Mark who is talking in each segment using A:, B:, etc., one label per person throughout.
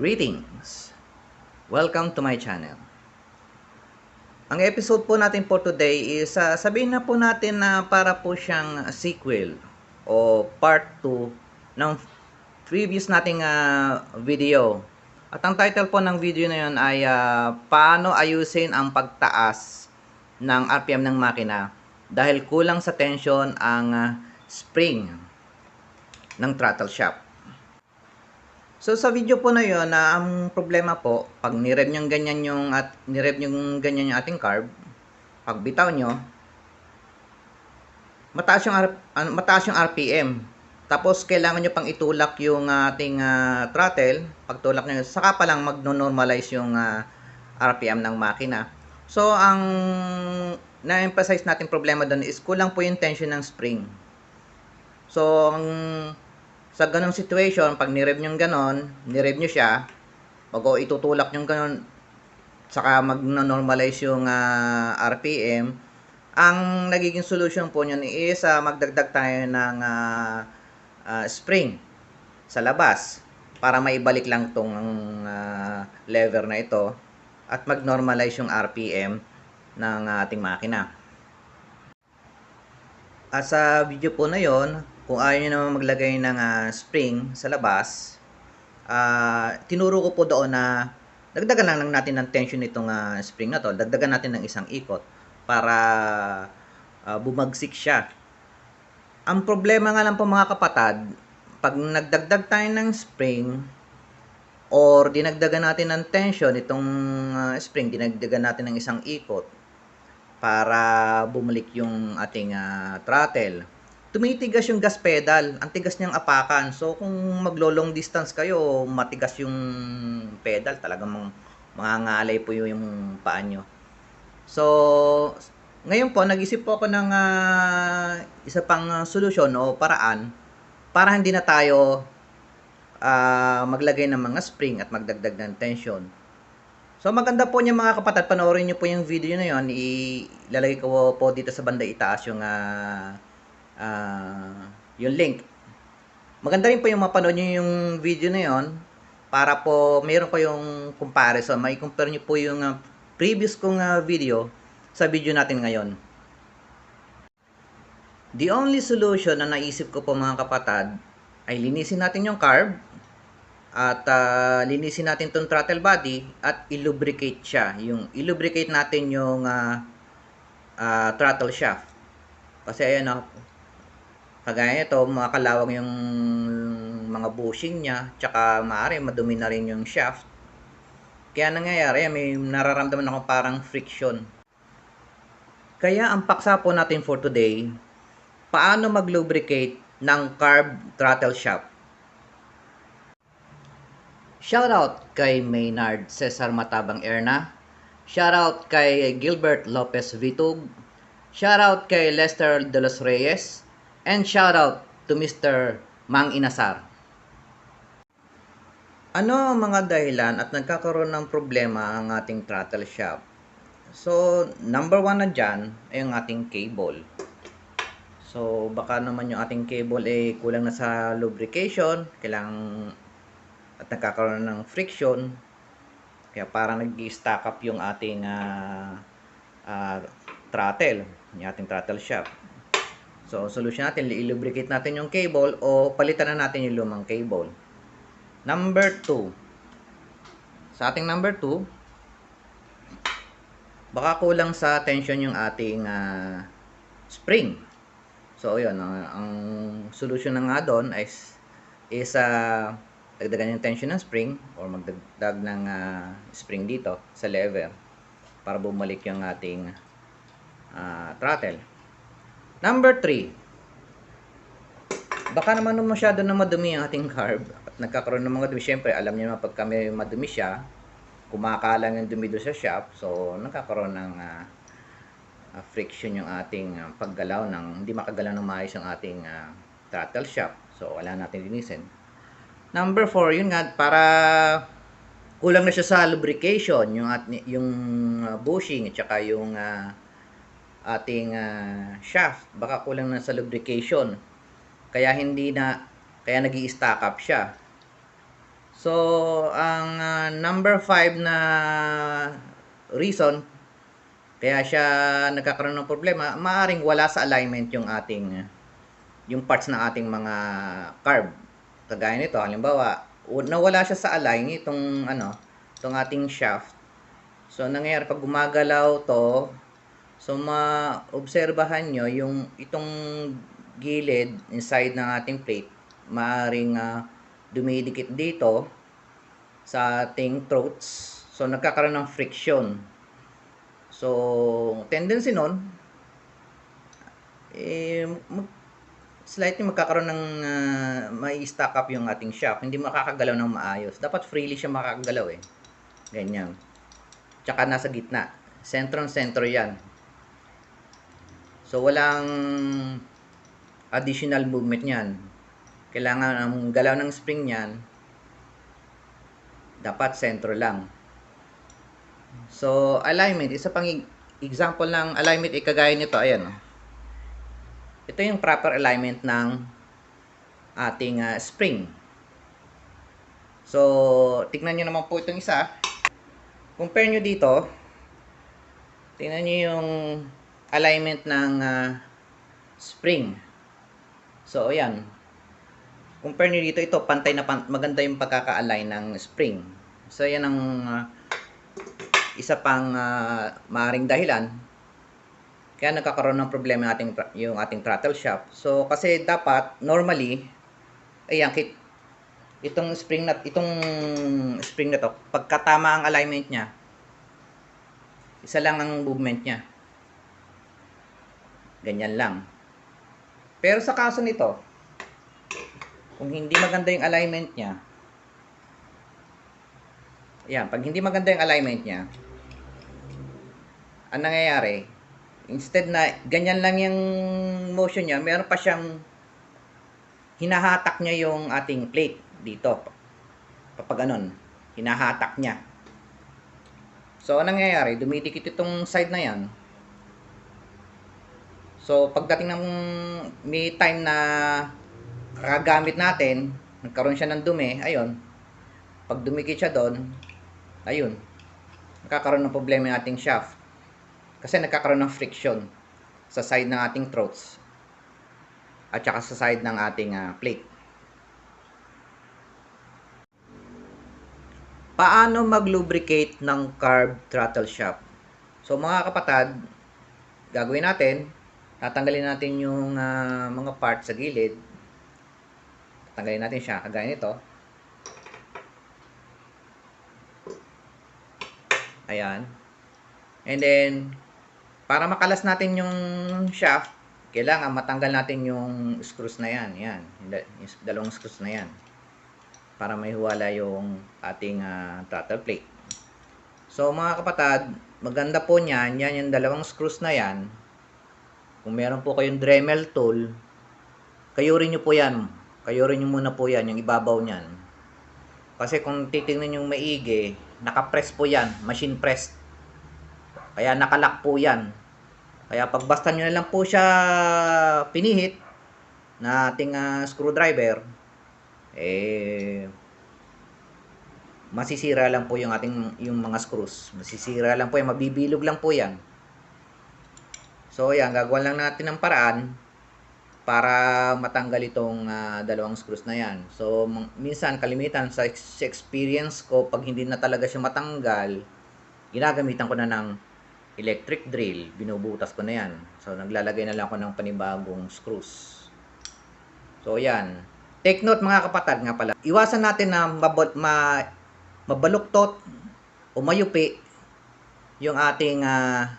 A: Greetings! Welcome to my channel. Ang episode po natin for today is ah, sabihin na po natin na para po siyang sequel o part 2 ng previous nating ah, video. At ang title po ng video na yun ay ah, paano ayusin ang pagtaas ng RPM ng makina dahil kulang sa tension ang ah, spring ng throttle shaft. So sa video po na yon na ang problema po, pag nirev nyo ganyan yung at nirev nyo ganyan yung ating carb, pag bitaw nyo, mataas yung R- mataas yung RPM. Tapos kailangan nyo pang itulak yung ating ah, throttle, pag tulak nyo, saka pa lang magno-normalize yung ah, RPM ng makina. So ang na-emphasize natin problema doon is kulang po yung tension ng spring. So ang sa ganong situation, pag nirev nyo ganon, nirev nyo siya, pag o itutulak nyo ganon, saka mag-normalize yung ah, RPM, ang nagiging solution po nyo is ah, magdagdag tayo ng ah, ah, spring sa labas para maibalik lang tong ah, lever na ito at mag-normalize yung RPM ng ating makina. At sa video po na yon, kung ayaw nyo naman maglagay ng ah, spring sa labas, ah, tinuro ko po doon na dagdagan lang, lang natin ng tension nitong ah, spring na to. Dagdagan natin ng isang ikot para ah, bumagsik siya. Ang problema nga lang po mga kapatad, pag nagdagdag tayo ng spring or dinagdagan natin ng tension itong ah, spring, dinagdagan natin ng isang ikot, para bumalik yung ating ah, throttle. Tumitigas yung gas pedal, ang tigas niyang apakan. So kung maglo-long distance kayo, matigas yung pedal, talagang mangangalay po yung, paa nyo. So, ngayon po, nag-isip po ako ng ah, isa pang ah, solusyon o paraan para hindi na tayo ah, maglagay ng mga spring at magdagdag ng tension. So maganda po niya mga kapatid, panoorin niyo po yung video na yon. Ilalagay ko po dito sa banda itaas yung ah, ah, yung link. Maganda rin po yung mapanood niyo yung video na yon para po mayroon ko yung comparison. May compare niyo po yung ah, previous kong ah, video sa video natin ngayon. The only solution na naisip ko po mga kapatid ay linisin natin yung carb at ah, linisin natin tong throttle body at ilubricate siya. Yung ilubricate natin yung ah, ah, throttle shaft. Kasi ayan oh, kagaya nito, makakalawang yung mga bushing niya, tsaka maaari madumi na rin yung shaft. Kaya nangyayari, may nararamdaman ako parang friction. Kaya ang paksa po natin for today, paano mag-lubricate ng carb throttle shaft. Shoutout kay Maynard Cesar Matabang Erna. Shoutout kay Gilbert Lopez Vitug. Shoutout kay Lester De Los Reyes. And shoutout to Mr. Mang Inasar. Ano ang mga dahilan at nagkakaroon ng problema ang ating throttle shaft? So, number one na dyan ay ang ating cable. So, baka naman yung ating cable ay kulang na sa lubrication, kailangan at nagkakaroon ng friction. Kaya parang nag-stack up yung ating ah, ah, throttle, yung ating throttle shaft. So, solution natin, i-lubricate natin yung cable o palitan na natin yung lumang cable. Number 2. Sa ating number 2, baka kulang sa tension yung ating ah, spring. So, yun, ang, ang solution na nga doon is, is ah, dagdagan yung tension ng spring or magdagdag ng ah, spring dito sa lever para bumalik yung ating ah, throttle. Number 3. Baka naman nung masyado na madumi yung ating carb at nagkakaroon ng mga dumi. Siyempre, alam niyo naman pag kami madumi siya, kumakalang yung dumi doon sa shaft. So, nagkakaroon ng ah, ah, friction yung ating ah, paggalaw ng hindi makagalaw ng maayos yung ating ah, throttle shaft. So, wala natin linisin. Number 4, yun nga, para kulang na siya sa lubrication, yung, at, yung ah, bushing at saka yung ah, ating ah, shaft. Baka kulang na sa lubrication. Kaya hindi na, kaya nag stack up siya. So, ang ah, number 5 na reason kaya siya nagkakaroon ng problema, maaring wala sa alignment yung ating yung parts ng ating mga carb. Kagaya nito, halimbawa, nawala siya sa align itong ano, itong ating shaft. So, nangyayari pag gumagalaw to, so maobserbahan nyo yung itong gilid inside ng ating plate, maaring ah, dumidikit dito sa ating throats. So, nagkakaroon ng friction. So, tendency nun, eh, mag, slightly magkakaroon ng ah, may stack up yung ating shaft. Hindi makakagalaw ng maayos. Dapat freely siya makakagalaw eh. Ganyan. Tsaka nasa gitna. Sentro-sentro yan. So, walang additional movement niyan. Kailangan ang galaw ng spring niyan dapat sentro lang. So, alignment, isa pang example ng alignment, eh, kagaya nito, ayan. oh. Ito yung proper alignment ng ating ah, spring. So, tignan nyo naman po itong isa. Compare nyo dito. Tingnan nyo yung alignment ng ah, spring. So, ayan. Compare nyo dito, ito, pantay na pan- maganda yung pagkaka-align ng spring. So, yan ang ah, isa pang ah, maaring dahilan kaya nagkakaroon ng problema yung ating yung ating throttle shaft. So kasi dapat normally ayan kit itong spring na itong spring na to pagkatama ang alignment niya isa lang ang movement niya. Ganyan lang. Pero sa kaso nito kung hindi maganda yung alignment niya Ayan, pag hindi maganda yung alignment niya, ang nangyayari, instead na ganyan lang yung motion niya, meron pa siyang hinahatak niya yung ating plate dito. Kapag ganun, hinahatak niya. So, anong nangyayari? Dumidikit itong side na yan. So, pagdating ng may time na kakagamit natin, nagkaroon siya ng dumi, ayun, pag dumikit siya doon, ayun, nakakaroon ng problema yung ating shaft. Kasi nagkakaroon ng friction sa side ng ating throats at saka sa side ng ating ah, plate. Paano mag-lubricate ng carb throttle shaft? So mga kapatad, gagawin natin, tatanggalin natin yung ah, mga parts sa gilid. Tatanggalin natin siya, kagaya nito. Ayan. And then, para makalas natin yung shaft, kailangan matanggal natin yung screws na yan. Yan. Yung da- yung dalawang screws na yan. Para may huwala yung ating ah, throttle plate. So, mga kapatad, maganda po niyan. Yan yung dalawang screws na yan. Kung meron po kayong Dremel tool, kayurin nyo po yan. Kayurin nyo muna po yan, yung ibabaw niyan. Kasi kung titingnan yung maigi, nakapress po yan, machine pressed. Kaya nakalak po yan. Kaya pagbasta nyo na lang po siya pinihit na ating ah, screwdriver, eh, masisira lang po yung ating yung mga screws. Masisira lang po yan, mabibilog lang po yan. So, yan, gagawa lang natin ng paraan para matanggal itong ah, dalawang screws na yan. So, minsan, kalimitan sa, ex- sa experience ko, pag hindi na talaga siya matanggal, ginagamitan ko na ng electric drill, binubutas ko na yan. So, naglalagay na lang ako ng panibagong screws. So, yan. Take note mga kapatid nga pala. Iwasan natin na mabal- ma mabaluktot o mayupi yung ating ah,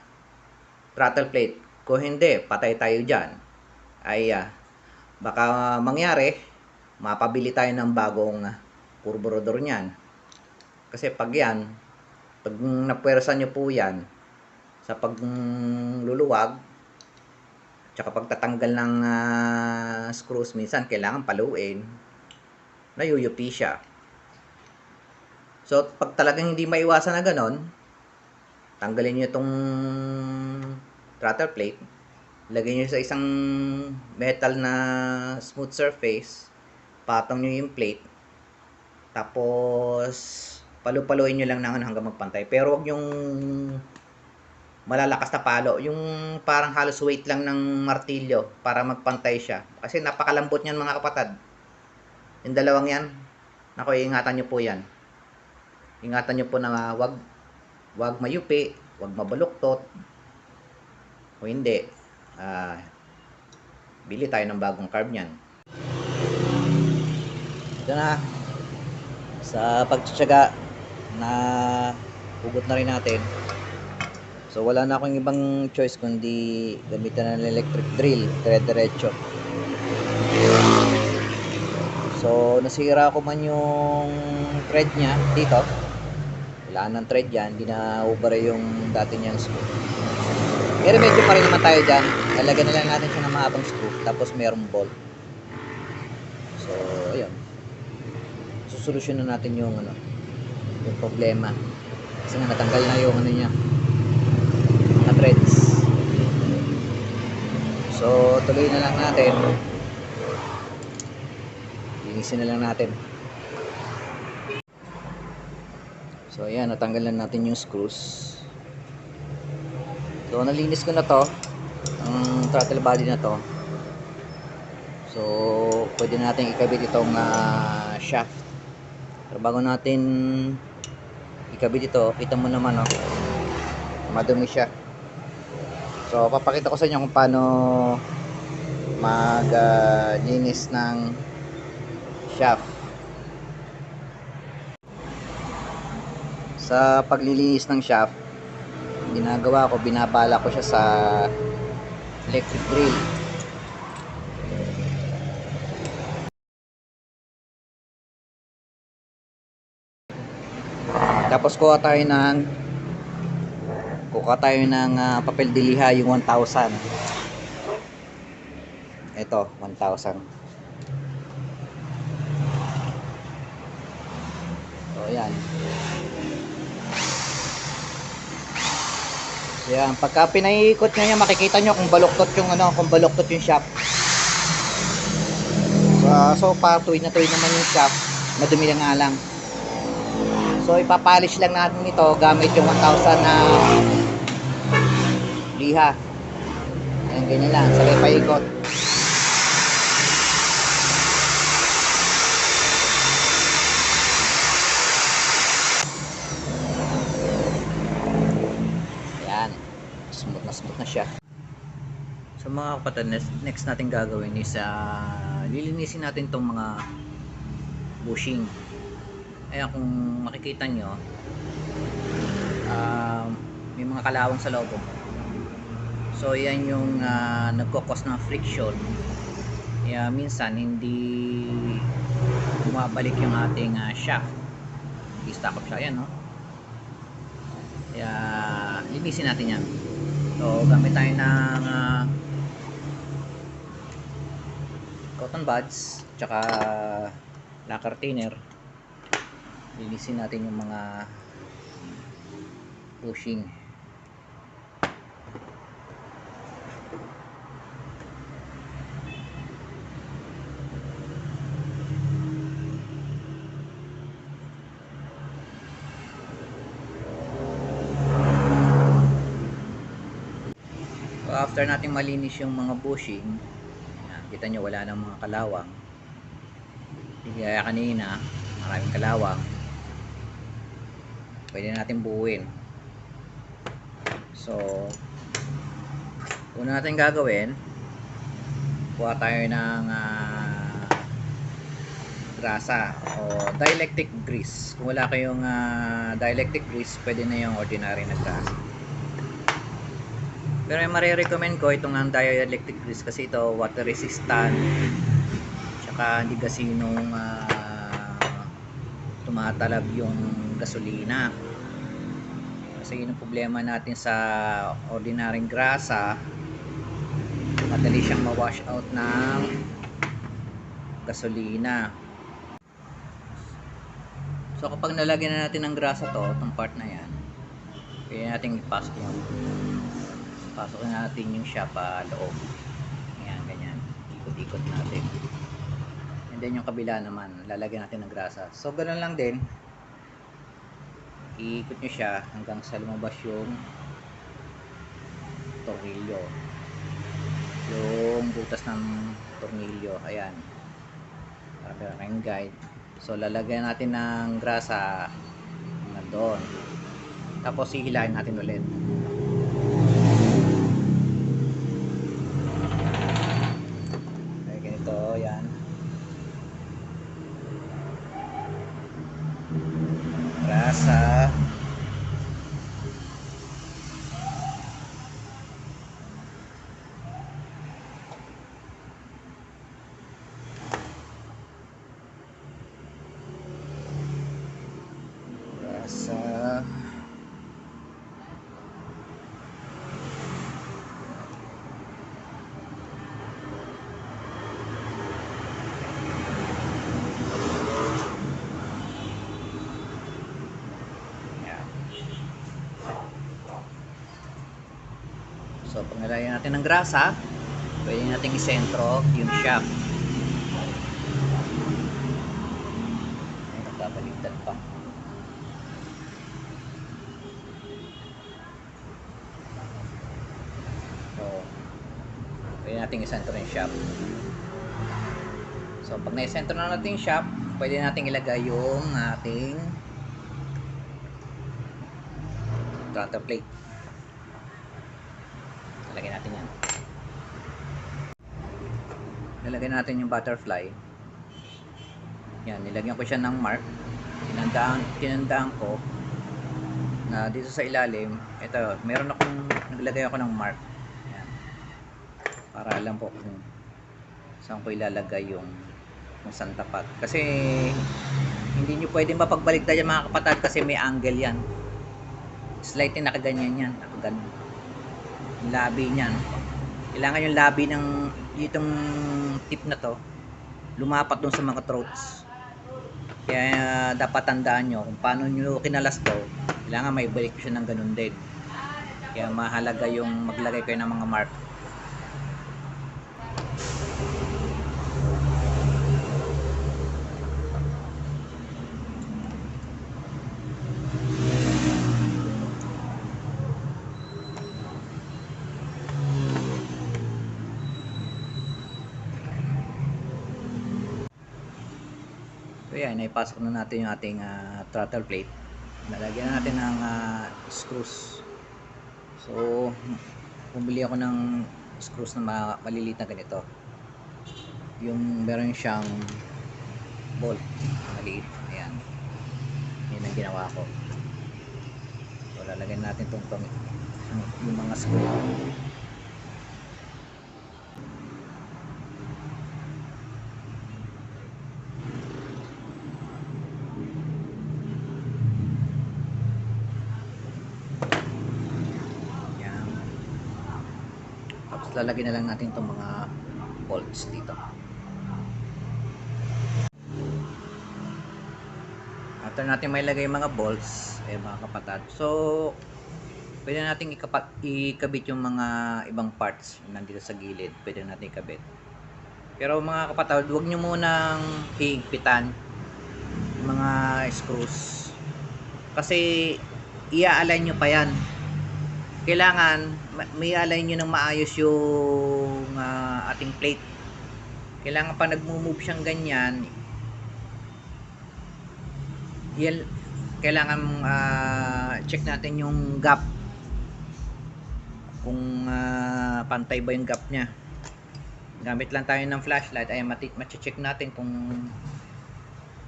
A: throttle plate. Kung hindi, patay tayo dyan. Ay, ah, baka mangyari, mapabili tayo ng bagong uh, carburetor niyan. Kasi pag yan, pag napwersa nyo po yan, sa pagluluwag, tsaka pagtatanggal ng ah, screws, minsan kailangan paluin, nayuyupi siya. So, pag talagang hindi maiwasan na ganon, tanggalin nyo itong throttle plate, lagay nyo sa isang metal na smooth surface, patong nyo yung plate, Tapos, palu-paluin nyo lang ng ano hanggang magpantay. Pero wag yung malalakas na palo. Yung parang halos weight lang ng martilyo para magpantay siya. Kasi napakalambot niyan mga kapatid. Yung dalawang yan, nako ingatan nyo po yan. Ingatan nyo po na wag wag mayupi, wag mabaluktot. O hindi, ah, bili tayo ng bagong carb niyan. Ito na, sa pagtsatsaga na hugot na rin natin. So wala na akong ibang choice kundi gamitan ng electric drill, dire-diretso. So nasira ko man yung thread niya dito. Wala nang thread yan, hindi na yung dati niyang screw. Pero medyo pa rin naman tayo dyan. Lalagyan na lang natin siya ng mahabang screw, tapos merong bolt. So, ayun. Susolusyonan natin yung ano, yung problema. Kasi nga natanggal na yung ano niya, mga threads. So, tuloy na lang natin. Linisin na lang natin. So, ayan, natanggal na natin yung screws. So, nalinis ko na to. Ang throttle body na to. So, pwede natin ikabit itong ah, shaft. Pero bago natin ikabit ito, kita mo naman, oh, madumi siya. So, papakita ko sa inyo kung paano mag-linis ng shaft. Sa paglilinis ng shaft, ginagawa ko, binabala ko siya sa electric drill. Tapos kuha tayo ng kuha tayo ng ah, papel diliha yung 1,000. Ito, 1,000. So, ayan. Yan. Pagka pinaiikot nyo yan, makikita nyo kung baluktot yung ano, kung baluktot yung shaft. So, ah, so patuloy na tuloy naman yung shaft. Madumi na nga lang. So, ipapolish lang natin ito gamit yung 1,000 na liha. Ayan, ganyan lang. Sabay paikot. Ayan. Smooth na smooth na siya. So mga kapatid, next, next natin gagawin is ah, lilinisin natin tong mga bushing. Ayan kung makikita nyo, um, may mga kalawang sa loob. oh. So yan yung uh, nagkukos ng friction. Kaya minsan hindi bumabalik yung ating ah, shaft. I-stack up siya. Ayan no. Kaya linisin natin yan. So gamit tayo ng ah, cotton buds tsaka lacquer thinner. Linisin natin yung mga bushing. After natin malinis yung mga bushing kita nyo wala nang mga kalawang. Kaya kanina maraming kalawang. Pwede natin buuin. So una natin gagawin kuha tayo ng ah, grasa o dielectric grease. Kung wala kayong ah, dielectric grease pwede na yung ordinary na grasa pero yung marirecommend ko itong ang dielectric grease kasi ito water resistant. Tsaka hindi gasinong ah, tumatalab yung gasolina. Kasi yun problema natin sa ordinaryong grasa. Madali siyang ma-wash out ng gasolina. So kapag nalagyan na natin ng grasa to itong part na yan pwede natin ipasok yung pasok na natin yung siya pa loob yan ganyan ikot-ikot natin and then yung kabila naman, lalagyan natin ng grasa. So, ganun lang din. Iikot nyo siya hanggang sa lumabas yung tornilyo. Yung butas ng tornilyo. Ayan. Para meron kayong guide. So, lalagyan natin ng grasa nandun. Tapos, hihilahin natin ulit. Okay, ganito, yan. Grasa. Grasa. Yan. Nilagyan natin ng grasa, pwede natin isentro yung shaft. Ay, nagbabaligtad pa. So, pwede natin isentro yung shaft. So, pag na-center na natin yung shaft, pwede natin ilagay yung ating throttle plate. Lalagyan natin yan. Lalagyan natin yung butterfly. Yan, nilagyan ko siya ng mark. Tinandaan, tinandaan ko na dito sa ilalim, ito, meron akong, naglagay ako ng mark. Yan. Para alam po kung saan ko ilalagay yung kung saan tapat. Kasi hindi nyo pwedeng mapagbaligtad yan mga kapatid kasi may angle yan. Slightly nakaganyan yan. Nakaganyan. Labi niyan. Kailangan yung labi ng ditong tip na to lumapat dun sa mga throats. Kaya dapat tandaan nyo kung paano nyo kinalas to, kailangan may balik siya ng ganun din. Kaya mahalaga yung maglagay kayo ng mga mark. So yan, naipasok na natin yung ating ah, throttle plate. Nalagyan na natin ng ah, screws. So, bumili ako ng screws na ma- maliliit na ganito. Yung meron siyang bolt, maliit. Ayan. Yan ang ginawa ko. So, lalagyan natin itong pang, yung mga screw. Yan. Tapos lalagyan na lang natin itong mga bolts dito. After natin may lagay mga bolts, eh mga kapatid. So, pwede natin ikapat, ikabit yung mga ibang parts nandito sa gilid. Pwede natin ikabit. Pero mga kapatid, huwag nyo munang higpitan yung mga screws. Kasi, ia-align nyo pa yan kailangan ma- may align nyo ng maayos yung ah, ating plate. Kailangan pa nagmo-move siyang ganyan yan, kailangan ah, check natin yung gap. Kung ah, pantay ba yung gap nya gamit lang tayo ng flashlight ay mati- check natin kung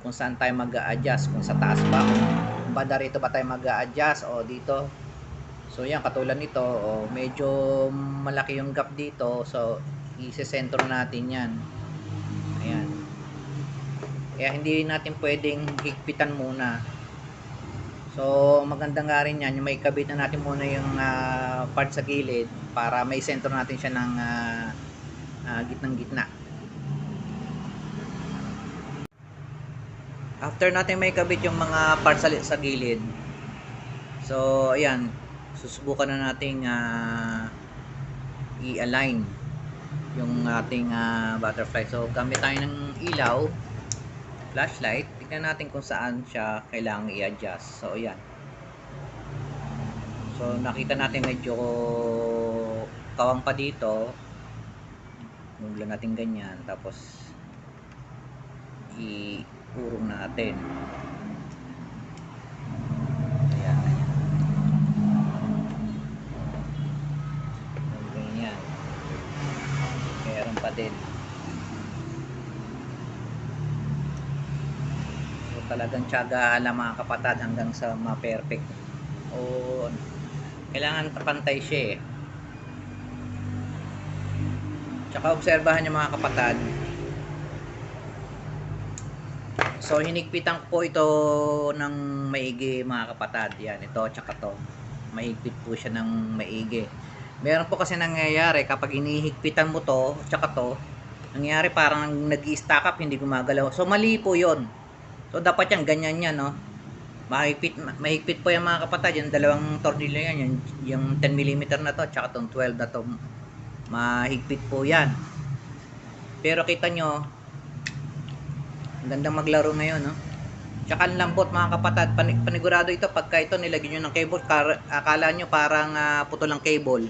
A: kung saan tayo mag-a-adjust kung sa taas ba kung banda rito ba tayo mag-a-adjust o dito So yan, katulad nito, oh, medyo malaki yung gap dito. So, isi-center natin yan. Ayan. Kaya hindi natin pwedeng higpitan muna. So, maganda nga rin yan. May kabit na natin muna yung ah, part sa gilid para may center natin siya ng ah, ah, gitnang gitna. After natin may kabit yung mga parts sa, sa gilid, so, ayan, susubukan na nating ah, i-align yung ating ah, butterfly. So, gamit tayo ng ilaw flashlight. Tignan natin kung saan siya kailangang i-adjust. So, yan. So, nakita natin medyo kawang pa dito. Mula natin ganyan. Tapos, i-urong natin. Ayan. Ganyan. Meron pa din. So, talagang tiyaga lang mga kapatad hanggang sa ma-perfect. O, kailangan pantay siya eh. Tsaka obserbahan niyo mga kapatad. So, hinigpitan ko po ito ng maigi mga kapatad. Yan, ito, tsaka to. Mahigpit po siya ng maigi. Meron po kasi nangyayari kapag inihigpitan mo to, tsaka to, nangyayari parang nag-i-stack up, hindi gumagalaw. So, mali po yon So, dapat yan, ganyan yan, no? Mahigpit, mahigpit po yan mga kapatid. Yung dalawang tornilyo yan, yung, yung 10mm na to, tsaka tong 12 na to, mahigpit po yan. Pero kita nyo, ang gandang maglaro ngayon, no? Tsaka ang lambot mga kapatid, Pani- panigurado ito pagka ito nilagyan nyo ng cable, akala nyo parang ah, putol ng cable.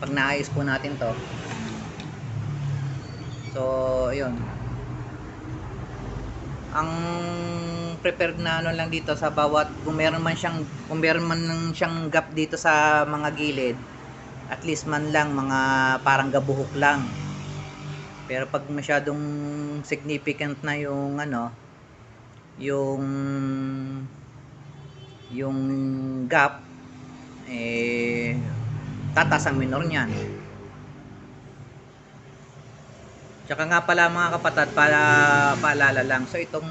A: Pag naayos po natin to. So, ayun. Ang prepared na ano lang dito sa bawat kung meron man siyang kung meron man siyang gap dito sa mga gilid at least man lang mga parang gabuhok lang. Pero pag masyadong significant na yung ano yung yung gap eh tatas ang minor niyan Tsaka nga pala mga kapatid, para paalala lang. So itong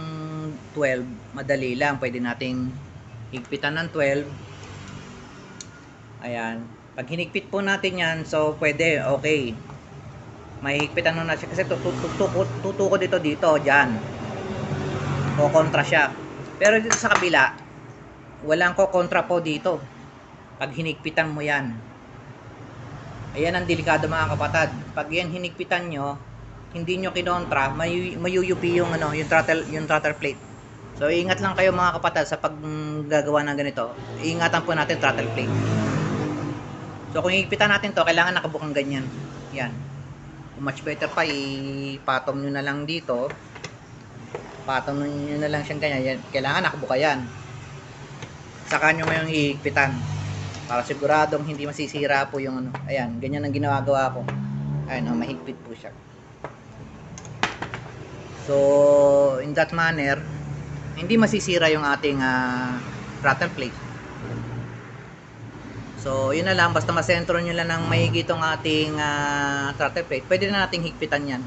A: 12, madali lang. Pwede nating higpitan ng 12. Ayan. Pag hinigpit po natin yan, so pwede, okay. May higpitan na siya kasi tutuko, dito dito, dyan. O kontra siya. Pero dito sa kabila, walang ko kontra po dito. Pag hinigpitan mo yan. Ayan ang delikado mga kapatid. Pag yan hinigpitan nyo, hindi nyo kinontra, may mayuyupi yung ano, yung throttle, yung throttle plate. So ingat lang kayo mga kapatid sa pag mm, gagawa ng ganito. Ingatan po natin throttle plate. So kung higpitan natin to, kailangan nakabukang ganyan. Yan. Much better pa, ipatong nyo na lang dito. Patong nyo na lang siyang ganyan. Yan. Kailangan nakabuka yan. Saka nyo ngayong hihigpitan. Para siguradong hindi masisira po yung ano. Ayan, ganyan ang ginagawa ko. Ayan, oh, mahigpit po siya. So, in that manner, hindi masisira yung ating ah, throttle plate. So, yun na lang. Basta masentro nyo lang ng mahigit itong ating ah, throttle plate. Pwede na nating higpitan yan.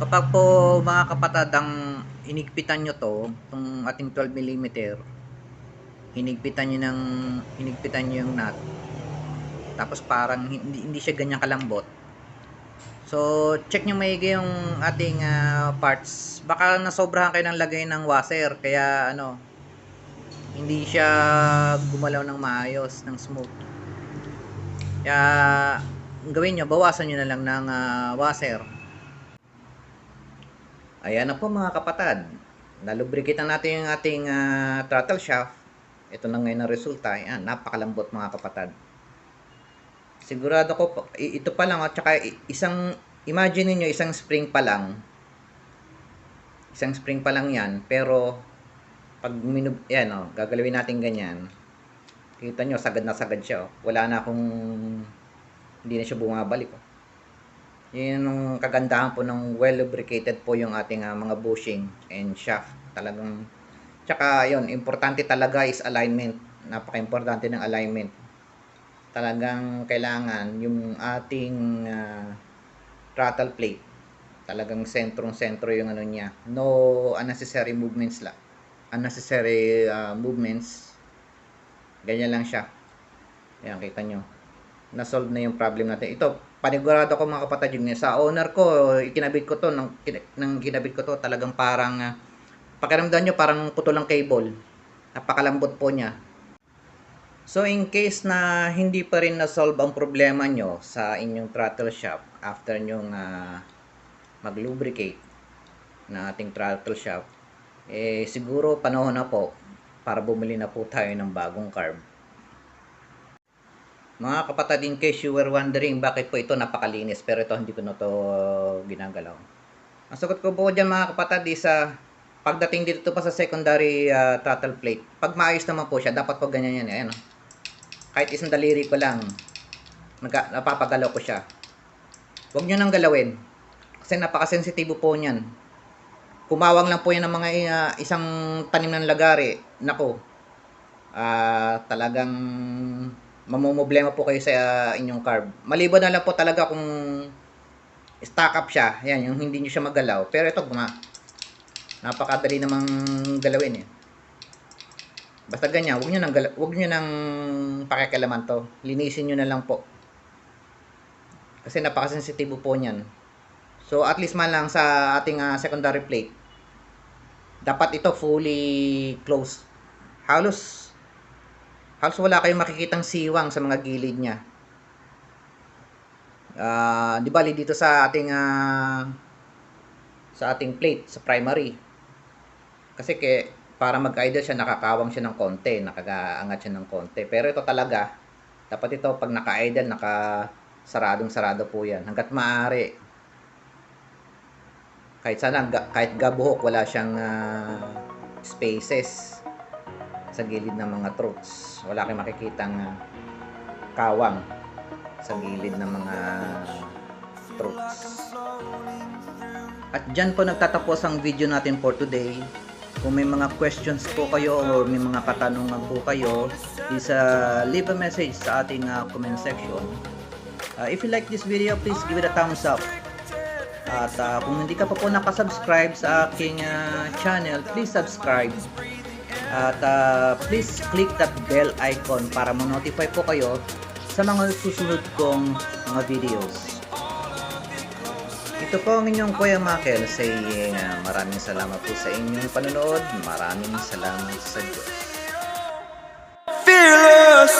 A: Kapag po mga kapatid ang inigpitan nyo to, itong ating 12mm, hinigpitan nyo ng hinigpitan nyo yung nut. Tapos parang hindi, hindi siya ganyan kalambot. So, check nyo maigi yung ating ah, parts. Baka nasobrahan kayo ng lagay ng washer. Kaya, ano, hindi siya gumalaw ng maayos, ng smooth. Kaya, gawin nyo, bawasan nyo na lang ng ah, washer. Ayan na po mga kapatid. Nalubrikitan natin yung ating ah, throttle shaft. Ito na ngayon ang resulta. Ayan, napakalambot mga kapatid sigurado ko ito pa lang at saka i- isang imagine niyo isang spring pa lang. Isang spring pa lang yan pero pag minub yan oh, gagalawin natin ganyan. Kita nyo sagad na sagad siya oh. wala na akong hindi na siya bumabalik oh. yun yung kagandahan po ng well lubricated po yung ating ah, mga bushing and shaft. Talagang tsaka yun importante talaga is alignment. Napaka importante ng alignment talagang kailangan yung ating ah, throttle plate. Talagang sentrong-sentro yung ano niya. No unnecessary movements la unnecessary ah, movements. Ganyan lang siya. Ayan kita nyo. Na-solve na yung problem natin. Ito panigurado ko mga kapatid yun sa owner ko ikinabit ko to nang, nang kinabit ko to talagang parang ah, pakiramdam nyo parang putol ng cable. Napakalambot po niya So in case na hindi pa rin na-solve ang problema nyo sa inyong throttle shaft after nyong ah, mag-lubricate ng ating throttle shaft, eh siguro panahon na po para bumili na po tayo ng bagong carb. Mga kapatid, in case you were wondering bakit po ito napakalinis pero ito hindi ko na to ginagalaw. Ang sagot ko po dyan mga kapatid is ah, pagdating dito pa sa secondary ah, throttle plate, pag maayos naman po siya, dapat po ganyan yan. Ayan, oh. Kahit isang daliri ko lang, napapagalaw ko siya. Huwag nyo nang galawin. Kasi napakasensitibo po niyan. Kumawang lang po yan ng mga ah, isang tanim ng lagari. Nako, ah talagang mamumblema po kayo sa ah, inyong carb. Maliban na lang po talaga kung stock up siya. Yan, yung hindi nyo siya magalaw. Pero ito, guma, napakadali namang galawin eh. Basta ganyan, huwag nyo nang, huwag nyo nang pakikialaman to. Linisin nyo na lang po. Kasi napakasensitibo po niyan. So, at least man lang sa ating ah, secondary plate, dapat ito fully closed. Halos, halos wala kayong makikitang siwang sa mga gilid niya. Ah, di bali dito sa ating ah, sa ating plate sa primary. Kasi ke para mag-idle siya nakakawang siya ng konti, nakagaangat siya ng konti. Pero ito talaga dapat ito pag naka-idle naka saradong sarado po 'yan hangga't maaari. Kahit sana kahit gabuhok wala siyang ah, spaces sa gilid ng mga throats. Wala kayong makikitang ah, kawang sa gilid ng mga throats. At dyan po nagtatapos ang video natin for today. Kung may mga questions po kayo or may mga katanungan po kayo, is uh, leave a message sa ating uh, comment section. Uh, if you like this video, please give it a thumbs up. At uh, kung hindi ka pa po nakasubscribe sa aking uh, channel, please subscribe. At uh, please click that bell icon para ma-notify po kayo sa mga susunod kong mga videos. Ito po ang inyong Kuya Makel saying uh, maraming salamat po sa inyong panonood. Maraming salamat sa Diyos. Fearless!